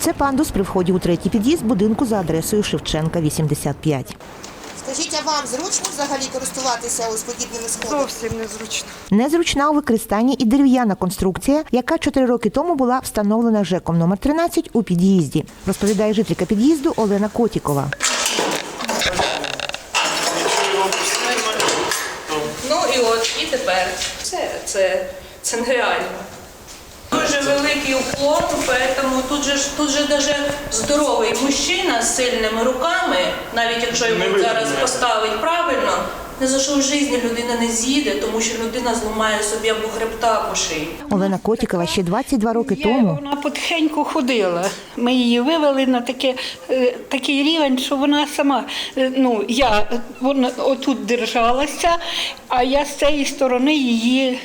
Це пандус при вході у третій під'їзд будинку за адресою Шевченка, 85. Скажіть, а вам зручно взагалі користуватися ось подібними сходами? Зовсім незручно. Незручна у використанні і дерев'яна конструкція, яка чотири роки тому була встановлена ЖЕКом номер 13 у під'їзді, розповідає жителька під'їзду Олена Котікова. Ну і от, і тепер. Все, це, це нереально. Дуже великий уклон, тому тут же ж тут же даже здоровий мужчина з сильними руками, навіть якщо йому зараз поставить правильно, не за що в житті людина не з'їде, тому що людина зламає собі або хребта, або шиї. Олена Котікова ще 22 роки Я, тому вона потихеньку ходила. Ми її вивели на таке, е, такий рівень, що вона сама, е, ну, я е, вона отут держалася, а я з цієї сторони її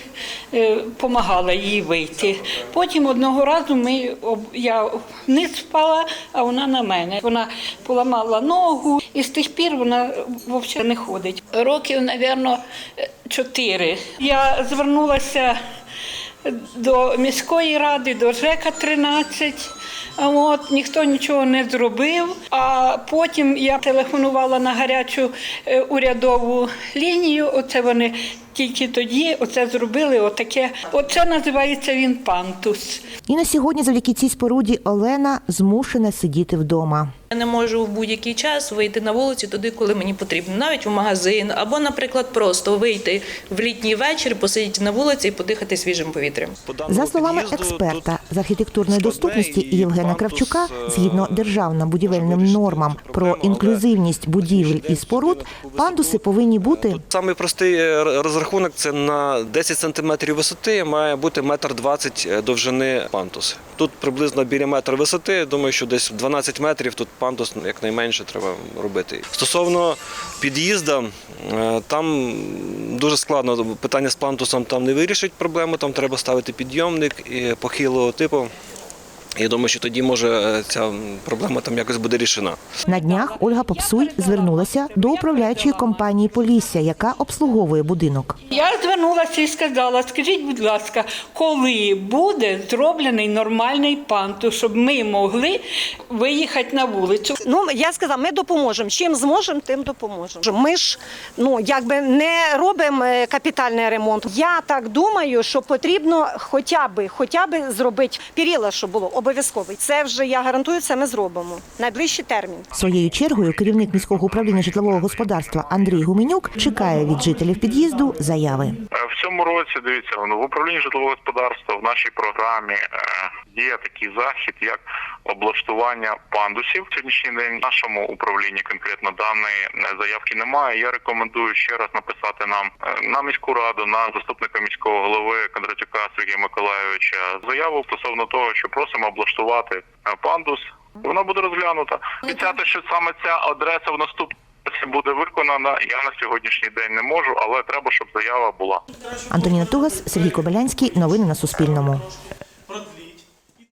допомагала їй вийти. Потім одного разу ми, я вниз впала, а вона на мене. Вона поламала ногу, і з тих пір вона взагалі не ходить. Років, мабуть, чотири. Я звернулася до міської ради, до ЖЕКа 13. А От ніхто нічого не зробив. А потім я телефонувала на гарячу е, урядову лінію. Оце вони тільки тоді оце зробили. Отаке. Оце називається він пантус. і на сьогодні, завдяки цій споруді, Олена змушена сидіти вдома. Я не можу в будь-який час вийти на вулицю туди, коли мені потрібно, навіть в магазин, або, наприклад, просто вийти в літній вечір, посидіти на вулиці і подихати свіжим повітрям. За словами експерта з архітектурної доступності Євгена Кравчука, згідно державним будівельним нормам про інклюзивність будівель і споруд, пандуси повинні бути Самий простий е, розрахунок це на 10 сантиметрів висоти має бути метр 20 довжини пандус. Тут приблизно біля метра висоти. Думаю, що десь 12 метрів тут пандус якнайменше треба робити. Стосовно під'їзда, е, там дуже складно питання з пандусом там не вирішить проблему. Там треба ставити підйомник і похилого типу. Я думаю, що тоді може е, ця проблема там якось буде рішена. на днях. Ольга Попсуй звернулася до управляючої компанії Полісся, яка обслуговує будинок. Я звернулася і сказала: скажіть, будь ласка, коли буде зроблений нормальний пантус, щоб ми могли виїхати на вулицю? Ну я сказала, ми допоможемо. Чим зможемо, тим допоможемо. Ми ж ну якби не робимо е, капітальний ремонт. Я так думаю, що потрібно хоча б хоча б зробити періла, щоб було обов'язково. Це вже я гарантую, це ми зробимо. Найближчий термін. Своєю чергою керівник міського управління житлового господарства Андрій Гуменюк чекає від жителів під'їзду заяви. Е, В цьому році дивіться ну, в управлінні житлового господарства в нашій програмі е, є такий захід, як облаштування пандусів. Сьогоднішній день в нашому управлінні конкретно даної е, заявки немає. Я рекомендую ще раз написати нам на міську раду, на заступника міського голови Кондратюка Сергія Миколайовича заяву стосовно того, що просимо облаштувати пандус. Вона буде розглянута. Обіцяти, що саме ця адреса в наступному буде виконана. Я на сьогоднішній день не можу, але треба, щоб заява була. Антоніна Тугас, Сергій Кобилянський. Новини на Суспільному.